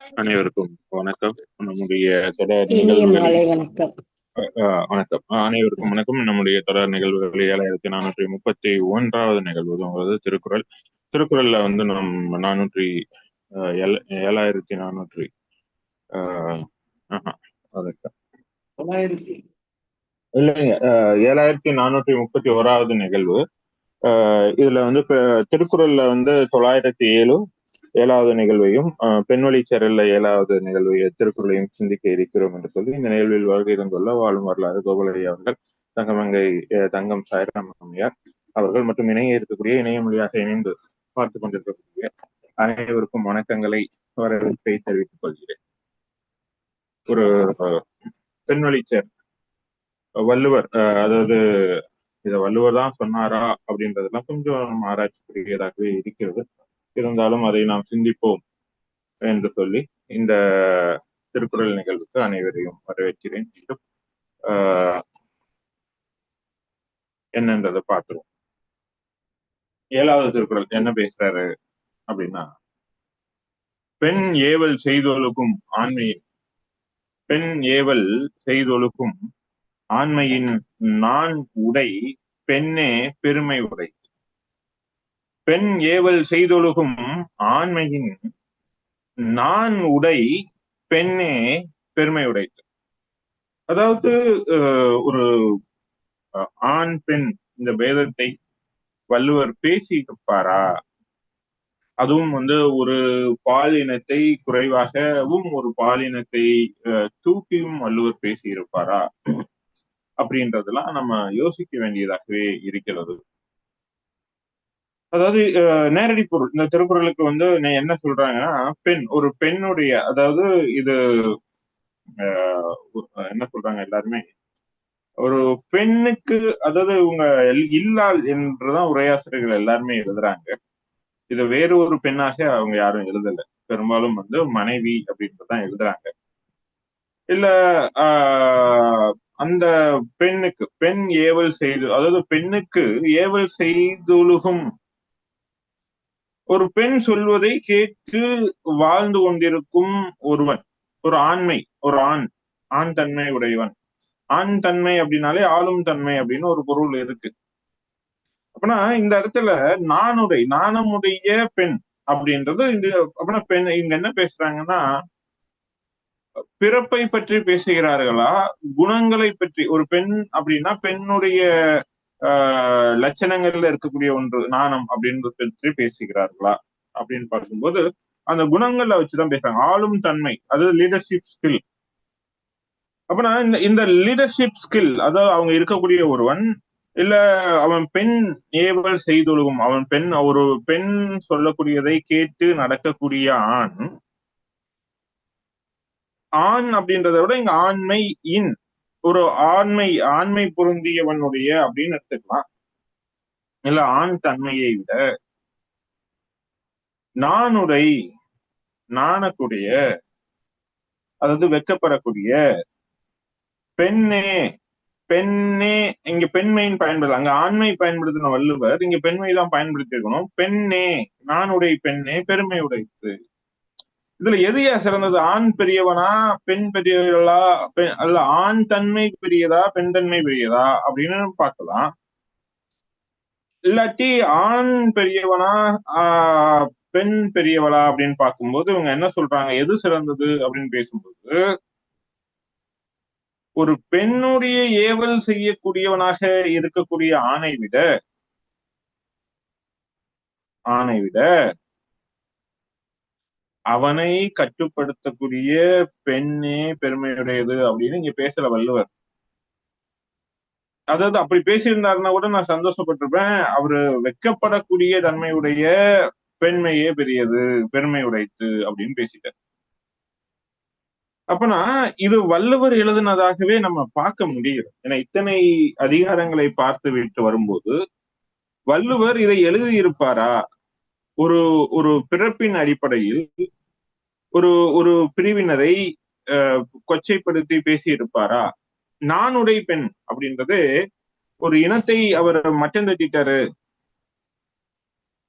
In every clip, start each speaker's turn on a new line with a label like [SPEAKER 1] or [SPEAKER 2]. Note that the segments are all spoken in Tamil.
[SPEAKER 1] அனைவருக்கும் வணக்கம். நம்முடைய தொடர்
[SPEAKER 2] வணக்கம்.
[SPEAKER 1] வணக்கம். அனைவருக்கும் வணக்கம். நம்முடைய தொடர் நிகழ்வுகள் ஏழாயிரத்தி நானூற்றி முப்பத்தி ஒன்றாவது நிகழ்வு திருக்குறள். திருக்குறள்ல வந்து நம் நானூற்றி ஏழாயிரத்தி நானூற்றி அஹ், ஆஹா, அதுக்கு
[SPEAKER 3] தொள்ளாயிரத்தி.
[SPEAKER 1] இல்லைங்க அஹ், ஏழாயிரத்தி நானூற்றி முப்பத்தி ஓராவது நிகழ்வு. இதுல வந்து இப்ப திருக்குறள்ல வந்து தொள்ளாயிரத்தி ஏழு ஏழாவது நிகழ்வையும் பெண்வழி சரல்ல ஏழாவது நிகழ்வை திருக்குறளையும் சிந்திக்க இருக்கிறோம் என்று சொல்லி இந்த நிகழ்வில் வருகை தந்துள்ள வாழும் வரலாறு கோகுலரி அவர்கள் தங்கமங்கை தங்கம் சாய்ராம் அம்மையார் அவர்கள் மற்றும் இணைய இருக்கக்கூடிய இணைய மொழியாக இணைந்து பார்த்து கொண்டிருக்கக்கூடிய அனைவருக்கும் வணக்கங்களை வரவேற்பை தெரிவித்துக் கொள்கிறேன். ஒரு பெண்வழிச்சர் வள்ளுவர் அதாவது இத வள்ளுவர் தான் சொன்னாரா அப்படின்றதெல்லாம் கொஞ்சம் ஆராய்ச்சிக்குரியதாகவே இருக்கிறது. இருந்தாலும் அதை நாம் சிந்திப்போம் என்று சொல்லி இந்த திருக்குறள் நிகழ்வுக்கு அனைவரையும் வரவேற்கிறேன். ஆஹ் என்னன்றதை பார்த்துருவோம். ஏழாவது திருக்குறள் என்ன பேசுறாரு அப்படின்னா பெண் ஏவல் செய்தொழுக்கும் ஆண்மையின் பெண் ஏவல் செய்தொழுக்கும் ஆண்மையின் நான் உடை பெண்ணே பெருமை உடை. பெண் ஏவல் செய்தொழுகும் ஆண்மையின் நான் உடை பெண்ணே பெருமை உடைத்து அதாவது அஹ், ஒரு ஆண் பெண் இந்த பேதத்தை வள்ளுவர் பேசியிருப்பாரா அதுவும் வந்து ஒரு பாலினத்தை குறைவாகவும் ஒரு பாலினத்தை அஹ், தூக்கியும் வள்ளுவர் பேசியிருப்பாரா? அப்படின்றதெல்லாம் நம்ம யோசிக்க வேண்டியதாகவே இருக்கிறது. அதாவது நேரடி பொருள். இந்த திருக்குறளுக்கு வந்து என்ன சொல்றாங்கன்னா பெண் ஒரு பெண்ணுடைய அதாவது இது அஹ், என்ன சொல்றாங்க எல்லாருமே? ஒரு பெண்ணுக்கு அதாவது இவங்க எல்- என்றுதான் உரையாசிரியர்கள் எல்லாருமே எழுதுறாங்க. இது வேறு ஒரு பெண்ணாக அவங்க யாரும் எழுதல. பெரும்பாலும் வந்து மனைவி அப்படின்றதான் எழுதுறாங்க. இல்ல ஆஹ் அந்த பெண்ணுக்கு பெண் ஏவல் செய்து அதாவது பெண்ணுக்கு ஏவல் செய்துழுகும் ஒரு பெண் சொல்வதை கேட்டு வாழ்ந்து கொண்டிருக்கும் ஒருவன். ஒரு ஆண்மை ஒரு ஆண். ஆண் தன்மை உடையவன். ஆண் தன்மை அப்படின்னாலே ஆளும் தன்மை அப்படின்னு ஒரு பொருள் இருக்கு. அப்படின்னா இந்த இடத்துல நானுடை நாணமுடைய பெண் அப்படின்றது இந்த அப்படின்னா பெண் இங்க என்ன பேசுறாங்கன்னா பிறப்பை பற்றி பேசுகிறார்களா? குணங்களை பற்றி. ஒரு பெண் அப்படின்னா பெண்ணுடைய லட்சணங்கள்ல இருக்கக்கூடிய ஒன்று நாணம் அப்படின்னு பற்றி பேசுகிறார்களா? அப்படின்னு பார்க்கும்போது அந்த குணங்களை வச்சுதான் பேசுறாங்க. ஆளும் தன்மை அதாவது லீடர்ஷிப் ஸ்கில் அப்பனா இந்த இந்த லீடர்ஷிப் ஸ்கில் அதாவது அவங்க இருக்கக்கூடிய ஒருவன் இல்ல அவன் பெண் ஏவல் செய்தொழுகும் அவன் பெண் ஒரு பெண் சொல்லக்கூடியதை கேட்டு நடக்கக்கூடிய ஆண் ஆண் அப்படின்றத விட இங்க ஆண்மை இன். ஒரு ஆண்மை ஆண்மை பொருந்தியவனுடைய அப்படின்னு எடுத்துக்கலாம். இல்ல ஆண் தன்மையை விட நானுரை நாணக்கூடிய அதாவது வெக்கப்படக்கூடிய பெண்ணே பெண்ணே இங்க பெண்மைன்னு பயன்படுது அங்க ஆண்மை பயன்படுத்தின வள்ளுவர் இங்க பெண்மை தான் பயன்படுத்தி இருக்கணும் பெண்ணே நானுடைய பெண்ணே பெருமை உடைத்து இதுல எதையா சிறந்தது? ஆண் பெரியவனா பெண் பெரியவர்களா பெண் அல்ல ஆண் தன்மை பெரியதா பெண் தன்மை பெரியதா அப்படின்னு பார்க்கலாம். இல்லாட்டி ஆண் பெரியவனா ஆஹ் பெண் பெரியவளா அப்படின்னு பார்க்கும்போது இவங்க என்ன சொல்றாங்க? எது சிறந்தது அப்படின்னு பேசும்போது ஒரு பெண்ணுடைய ஏவல் செய்யக்கூடியவனாக இருக்கக்கூடிய ஆணை விட ஆணை விட அவனை கட்டுப்படுத்தக்கூடிய பெண்ணே பெருமையுடையது அப்படின்னு இங்க பேசல வள்ளுவர். அதாவது அப்படி பேசியிருந்தாருன்னா கூட நான் சந்தோஷப்பட்டிருப்பேன். அவரு வெக்கப்படக்கூடிய தன்மையுடைய பெண்மையே பெரியது பெருமை உடைத்து அப்படின்னு பேசிட்டார். அப்பனா இது வள்ளுவர் எழுதுனதாகவே நம்ம பார்க்க முடியும் ஏன்னா இத்தனை அதிகாரங்களை பார்த்து விட்டு வரும்போது வள்ளுவர் இதை எழுதியிருப்பாரா? ஒரு ஒரு பிறப்பின் அடிப்படையில் ஒரு ஒரு பிரிவினரை கொச்சைப்படுத்தி பேசியிருப்பாரா? நானுடை பெண் அப்படின்றது ஒரு இனத்தை அவர் மட்டம் தட்டிட்டாரு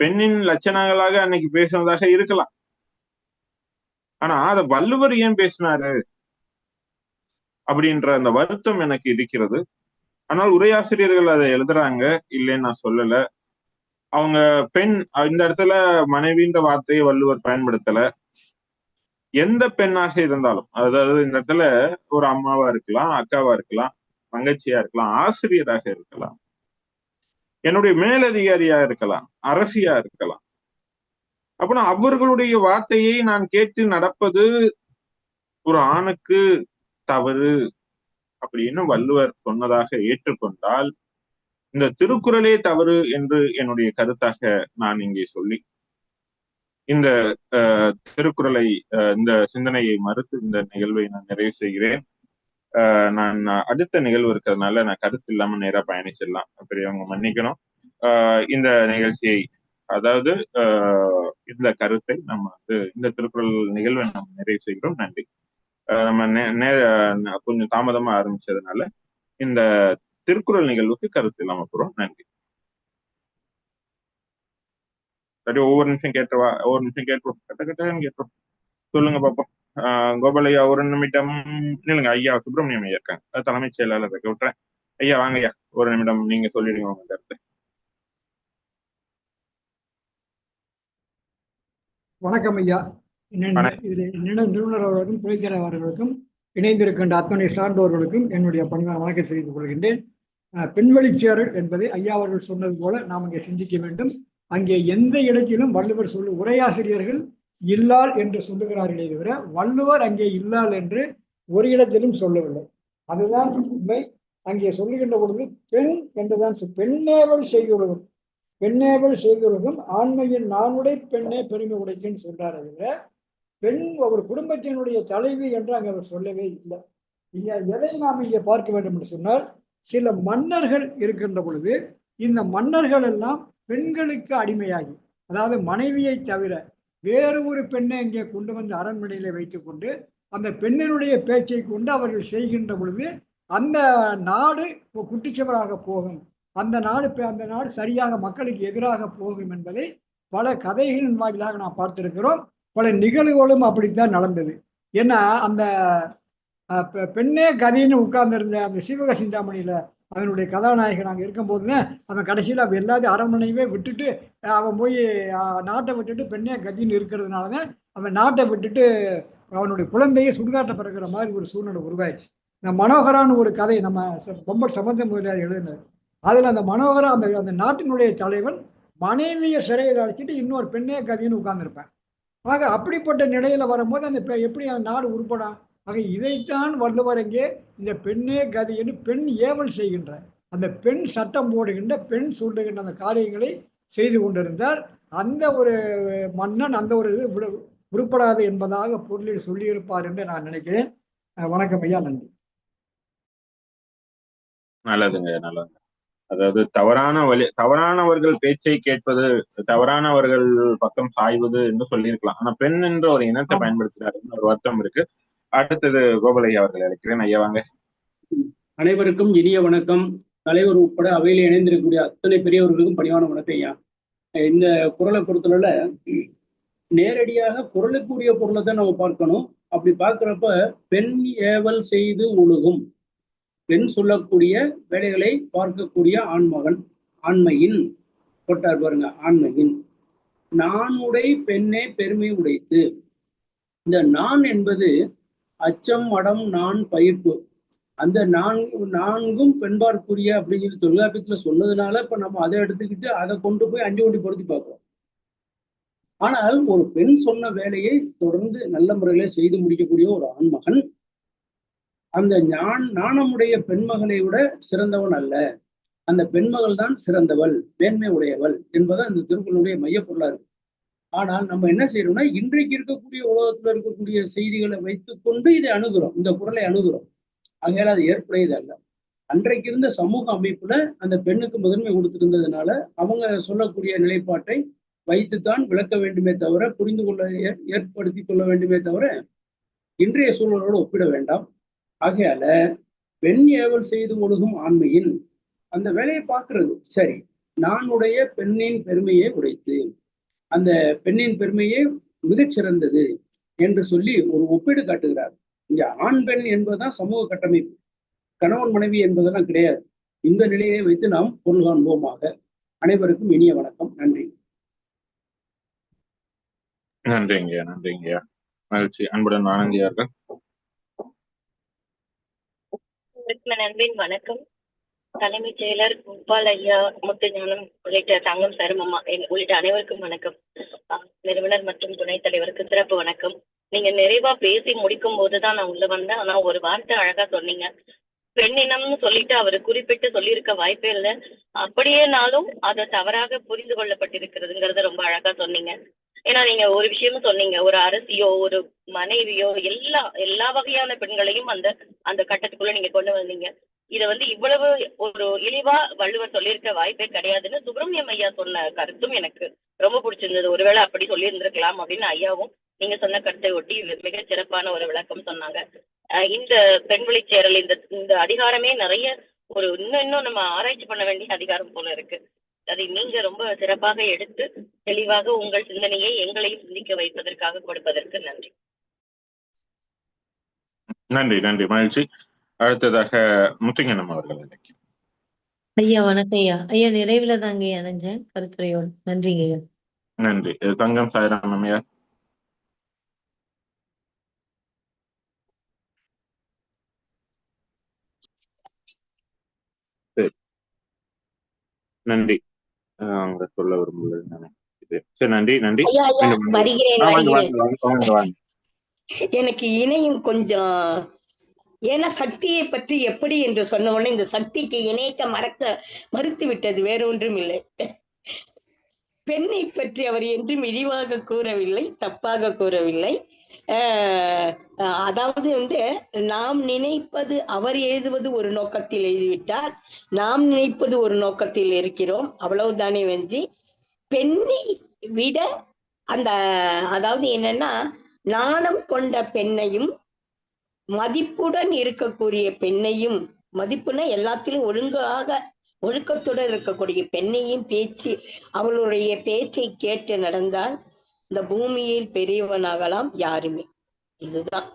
[SPEAKER 1] பெண்ணின் லட்சணங்களாக அன்னைக்கு பேசினதாக இருக்கலாம். ஆனா அத வள்ளுவர் ஏன் பேசினாரு? அப்படின்ற அந்த வருத்தம் எனக்கு இருக்கிறது. ஆனால் உரையாசிரியர்கள் அதை எழுதுறாங்க. இல்லைன்னு நான் சொல்லல. அவங்க பெண் இந்த இடத்துல மனைவின்ற வார்த்தையை வள்ளுவர் பயன்படுத்தல. எந்த பெண்ணாக இருந்தாலும் அதாவது இந்த இடத்துல ஒரு அம்மாவா இருக்கலாம் அக்காவா இருக்கலாம் தங்கச்சியா இருக்கலாம் ஆசிரியராக இருக்கலாம் என்னுடைய மேலதிகாரியா இருக்கலாம் அரசியா இருக்கலாம். அப்படின்னா அவர்களுடைய வார்த்தையை நான் கேட்டு நடப்பது ஒரு ஆணுக்கு தவறு அப்படின்னு வள்ளுவர் சொன்னதாக ஏற்றுக்கொண்டால் இந்த திருக்குறளே தவறு என்று என்னுடைய கருத்தாக நான் இங்கே சொல்லி இந்த திருக்குறளை இந்த சிந்தனையை மறுத்து இந்த நிகழ்வை நான் நிறைவு செய்கிறேன். நான் அடுத்த நிகழ்வு இருக்கிறதுனால நான் கருத்து இல்லாம நேரா பயணிச்சிடலாம். பெரியவங்க மன்னிக்கணும். இந்த நிகழ்ச்சியை அதாவது இந்த கருத்தை நம்ம வந்து இந்த திருக்குறள் நிகழ்வை நம்ம நிறைவு செய்கிறோம். நன்றி. நம்ம நே கொஞ்சம் தாமதமா ஆரம்பிச்சதுனால இந்த திருக்குறள் நிகழ்வுக்கு கருத்து இல்லாம போறோம். நன்றி. சரி ஒவ்வொரு நிமிஷம் கேட்டுவா ஒவ்வொரு நிமிஷம் கேட்டுருவோம் கட்ட கட்டன்னு கேட்டுருவோம் சொல்லுங்க பாப்போம் கோபாலையா ஒரு நிமிடம் இல்லைங்க ஐயா சுப்பிரமணியம் ஐயா இருக்காங்க தலைமைச் செயலாளர் இருக்க விட்டுறேன் ஐயா வாங்க ஐயா ஒரு நிமிடம் நீங்க சொல்லிடுங்க உங்க கருத்து
[SPEAKER 2] வணக்கம் ஐயா. நிறுவனர் அவர்களுக்கும் துணைத்தலைவர் அவர்களுக்கும் இணைந்திருக்கின்ற அத்தனை சார்ந்தோர்களுக்கும் என்னுடைய பணிவான வணக்கம் தெரிவித்துக் கொள்கின்றேன். பெண்வழிச்சேரல் என்பதை ஐயா அவர்கள் சொன்னது போல நாம் இங்கே சிந்திக்க வேண்டும். அங்கே எந்த இடத்திலும் வள்ளுவர் சொல்லு உரையாசிரியர்கள் இல்லால் என்று சொல்லுகிறார்களே தவிர வள்ளுவர் அங்கே இல்லால் என்று ஒரு இடத்திலும் சொல்லவில்லை. அதுதான் உண்மை. அங்கே சொல்லுகின்ற பொழுது பெண் என்றுதான் பெண்ணேவல் செய்துள்ளதும் பெண்ணேவல் செய்துள்ளதும் ஆண்மையின் நானுடை பெண்ணே பெருமை உடைக்குன்னு சொல்றாரு தவிர பெண் ஒரு குடும்பத்தினுடைய தலைவி என்று அங்கே அவர் சொல்லவே இல்லை. எதை நாம் இங்கே பார்க்க வேண்டும் என்று சொன்னால் சில மன்னர்கள் இருக்கின்ற பொழுது இந்த மன்னர்கள் எல்லாம் பெண்களுக்கு அடிமையாகி அதாவது மனைவியை தவிர வேறு ஒரு பெண்ணை இங்கே கொண்டு வந்து அரண்மனையில வைத்துக்கொண்டு அந்த பெண்ணினுடைய பேச்சை கொண்டு அவர்கள் செய்கின்ற பொழுது அந்த நாடு குட்டிச்சவராக போகும். அந்த நாடு அந்த நாடு சரியாக மக்களுக்கு எதிராக போகும் என்பதை பல கதைகளின் வாயிலாக நாம் பார்த்திருக்கிறோம். பல நிகழ்வுகளும் அப்படித்தான் நடந்தது. ஏன்னா அந்த பெண்ணே கதின்னு உட்கார்ந்திருந்த அந்த சிவக சிந்தாமணியில அவனுடைய கதாநாயகன் அங்கே இருக்கும்போதுமே அவன் கடைசியில் அவன் எல்லாத்தையும் அரண்மனையுமே விட்டுட்டு அவன் போய் நாட்டை விட்டுட்டு பெண்ணே கதின்னு இருக்கிறதுனால தான் அவன் நாட்டை விட்டுட்டு அவனுடைய குழந்தையை சுடுகாட்டை பிறக்கிற மாதிரி ஒரு சூழ்நிலை உருவாயிடுச்சு. இந்த மனோகரான்னு ஒரு கதை நம்ம ரொம்ப சம்பந்தம் எழுதினது. அதில் அந்த மனோகரா அந்த அந்த நாட்டினுடைய தலைவன் மனைவியை சிறையில் அழைச்சிட்டு இன்னொரு பெண்ணே கதின்னு உட்கார்ந்துருப்பேன். ஆக அப்படிப்பட்ட நிலையில் வரும்போது அந்த எப்படி அந்த நாடு உருப்படும்? ஆக இதைத்தான் வள்ளுவர் இங்கே இந்த பெண்ணே கதின்னு பெண் ஏவல் செய்கின்ற அந்த பெண் சட்டம் போடுகின்ற பெண் சொல்லுகின்ற அந்த காரியங்களை செய்து கொண்டிருந்தால் அந்த ஒரு மன்னன் அந்த ஒரு இது உருப்படாது என்பதாக பொருளில் சொல்லியிருப்பார் என்று நான் நினைக்கிறேன். வணக்கம் ஐயா நன்றி.
[SPEAKER 1] நல்லதுங்க நல்லதுங்க அதாவது தவறான வழி தவறானவர்கள் பேச்சை கேட்பது தவறானவர்கள் பக்கம் சாய்வது என்று சொல்லியிருக்கலாம். ஆனா பெண் என்ற ஒரு இனத்தை பயன்படுத்துறாருன்னு ஒரு வருத்தம் இருக்கு. அடுத்தது கோபாலையா அவர்கள் அழைக்கிறேன். ஐயா வாங்க.
[SPEAKER 3] அனைவருக்கும் இனிய வணக்கம். தலைவர் உட்பட அவையில் இணைந்திருக்கக்கூடிய அத்தனை பெரியவர்களுக்கும் பணிவான வணக்கம் ஐயா. இந்த குரலை பொறுத்தவரை நேரடியாக குரலுக்குரிய பொருளை தான் நம்ம பார்க்கணும். அப்படி பார்க்குறப்ப பெண் ஏவல் செய்து ஒழுகும் பெண் சொல்லக்கூடிய வேலைகளை பார்க்கக்கூடிய ஆண்மகன் ஆண்மையின் போட்டார் பாருங்க ஆண்மையின். நானுடை பெண்ணே பெருமை உடைத்து. இந்த நான் என்பது அச்சம் மடம் நான் பயிர்ப்பு. அந்த நான்கு நான்கும் பெண்பார்க்குரிய அப்படின்னு சொல்லி தொல்காப்பியத்துல சொன்னதுனால இப்ப நம்ம அதை எடுத்துக்கிட்டு அதை கொண்டு போய் அஞ்சு கொண்டு பொருத்தி பார்க்கிறோம். ஆனால் ஒரு பெண் சொன்ன வேலையை தொடர்ந்து நல்ல முறையில செய்து முடிக்கக்கூடிய ஒரு ஆண்மகன் அந்த ஞான் நாணமுடைய பெண்மகளை விட சிறந்தவன் அல்ல. அந்த பெண்மகள் தான் சிறந்தவள் மேன்மை உடையவள் என்பதை அந்த திருக்குறளுடைய மையப்பொருளா இருக்கு. ஆனால் நம்ம என்ன செய்யறோம்னா இன்றைக்கு இருக்கக்கூடிய உலகத்துல இருக்கக்கூடிய செய்திகளை வைத்துக்கொண்டு இதை அணுகிறோம். இந்த குரலை அணுகிறோம். ஆகையால் அது ஏற்புடையது அல்ல. அன்றைக்கு இருந்த சமூக அமைப்புல அந்த பெண்ணுக்கு முதன்மை கொடுத்திருந்ததுனால அவங்க சொல்லக்கூடிய நிலைப்பாட்டை வைத்துத்தான் விளக்க வேண்டுமே தவிர புரிந்து கொள்ள ஏற்படுத்தி கொள்ள வேண்டுமே தவிர இன்றைய சூழலோடு ஒப்பிட வேண்டாம். ஆகையால பெண் ஏவல் செய்து ஒழுகும் ஆண்மையின் அந்த வேலையை பார்க்கறது. சரி நான் உடைய பெண்ணின் பெருமையை உடைத்து அந்த பெண்ணின் பெருமையே மிகச்சிறந்தது என்று சொல்லி ஒரு ஒப்பீடு காட்டுகிறார். இங்க ஆண் பெண் என்பதுதான் சமூக கட்டமைப்பு. கணவன் மனைவி என்பதெல்லாம் கிடையாது. இந்த நிலையை வைத்து நாம் பொருள் காண்போமாக. அனைவருக்கும் இனிய வணக்கம். நன்றி.
[SPEAKER 1] நன்றிங்க நன்றிங்க. மகிழ்ச்சி. அன்புடன் ஆனந்தியார்கள்
[SPEAKER 4] நன்றின் வணக்கம். தலைமைச் செயலர் கோபால் ஐயா முத்துஞானம் உள்ளிட்ட தங்கம் சருமம்மா என் உள்ளிட்ட அனைவருக்கும் வணக்கம். நிறுவனர் மற்றும் துணைத் தலைவருக்கு சிறப்பு வணக்கம். நீங்க நிறைவா பேசி முடிக்கும் போதுதான் நான் உள்ள வந்தேன். ஆனா ஒரு வார்த்தை அழகா சொன்னீங்க. பெண்ணினம்னு சொல்லிட்டு அவர் குறிப்பிட்டு சொல்லியிருக்க வாய்ப்பே இல்லை. அப்படியேனாலும் அதை தவறாக புரிந்து கொள்ளப்பட்டிருக்கிறதுங்கிறத ரொம்ப அழகா சொன்னீங்க. ஏன்னா நீங்க ஒரு விஷயமும் சொன்னீங்க. ஒரு அரசியோ ஒரு மனைவியோ எல்லா எல்லா வகையான பெண்களையும் அந்த அந்த கட்டத்துக்குள்ள நீங்க கொண்டு வந்தீங்க. இத வந்து இவ்வளவு ஒரு இழிவா வள்ளுவர் சொல்லியிருக்க வாய்ப்பே கிடையாதுன்னு சுப்பிரமணியம் ஐயா சொன்ன கருத்தும் எனக்கு ரொம்ப பிடிச்சிருந்தது. ஒருவேளை அப்படி சொல்லி இருந்திருக்கலாம் அப்படின்னு ஐயாவும் நீங்க சொன்ன கருத்தை ஒட்டி மிக சிறப்பான ஒரு விளக்கம் சொன்னாங்க. இந்த பெண் சேரல் இந்த இந்த அதிகாரமே நிறைய ஒரு இன்னும் இன்னும் நம்ம ஆராய்ச்சி பண்ண வேண்டிய அதிகாரம் போல இருக்கு. அதை நீங்க ரொம்ப சிறப்பாக எடுத்து தெளிவாக உங்கள் சிந்தனையை எங்களையும் சிந்திக்க வைப்பதற்காக கொடுப்பதற்கு நன்றி.
[SPEAKER 1] நன்றி நன்றி. மகிழ்ச்சி. அடுத்ததாக முத்துங்கனம் அவர்கள்
[SPEAKER 5] ஐயா வணக்கம் ஐயா. ஐயா நிறைவுல தாங்க ஐயா அணைஞ்சேன். கருத்துரையோடு. நன்றிங்க ஐயா.
[SPEAKER 1] நன்றி. தங்கம் சாய்ராம் சரி. நன்றி. அவங்க சொல்ல விரும்புவது நினைக்கிறேன் சரி நன்றி நன்றி.
[SPEAKER 6] வருகிறேன் எனக்கு இணையும் கொஞ்சம் ஏன்னா சக்தியை பற்றி எப்படி என்று சொன்ன உடனே இந்த சக்திக்கு இணைக்க மறக்க மறுத்து விட்டது வேற ஒன்றும் இல்லை பெண்ணை பற்றி அவர் என்றும் இழிவாக கூறவில்லை தப்பாக கூறவில்லை. அதாவது வந்து நாம் நினைப்பது அவர் எழுதுவது ஒரு நோக்கத்தில் எழுதிவிட்டார். நாம் நினைப்பது ஒரு நோக்கத்தில் இருக்கிறோம். அவ்வளவுதானே வந்து. பெண்ணை விட அந்த அதாவது என்னன்னா நாணம் கொண்ட பெண்ணையும் மதிப்புடன் இருக்கக்கூடிய பெண்ணையும் மதிப்புனா எல்லாத்திலும் ஒழுங்காக ஒழுக்கத்துடன் இருக்கக்கூடிய பெண்ணையும் பேச்சு அவளுடைய பேச்சை கேட்டு நடந்தால் இந்த பூமியில் பெரியவனாகலாம் யாருமே. இதுதான்.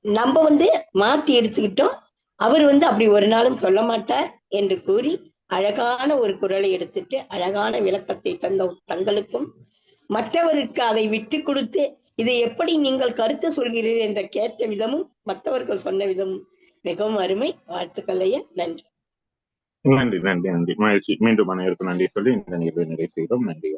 [SPEAKER 6] நம்ம வந்து மாத்தி எடுத்துக்கிட்டோம். அவர் வந்து அப்படி ஒரு நாளும் சொல்ல மாட்டார் என்று கூறி அழகான ஒரு குரலை எடுத்துட்டு அழகான விளக்கத்தை தந்த தங்களுக்கும் மற்றவருக்கு அதை விட்டு கொடுத்து இதை எப்படி நீங்கள் கருத்து சொல்கிறீர்கள் என்ற கேட்ட விதமும் மற்றவர்கள் சொன்ன விதமும் மிகவும் அருமை. வாழ்த்துக்களைய நன்றி.
[SPEAKER 1] நன்றி நன்றி நன்றி. மகிழ்ச்சி. மீண்டும் அனைவருக்கும் நன்றி சொல்லி இந்த நிகழ்வை நிறைவு செய்கிறோம். நன்றி.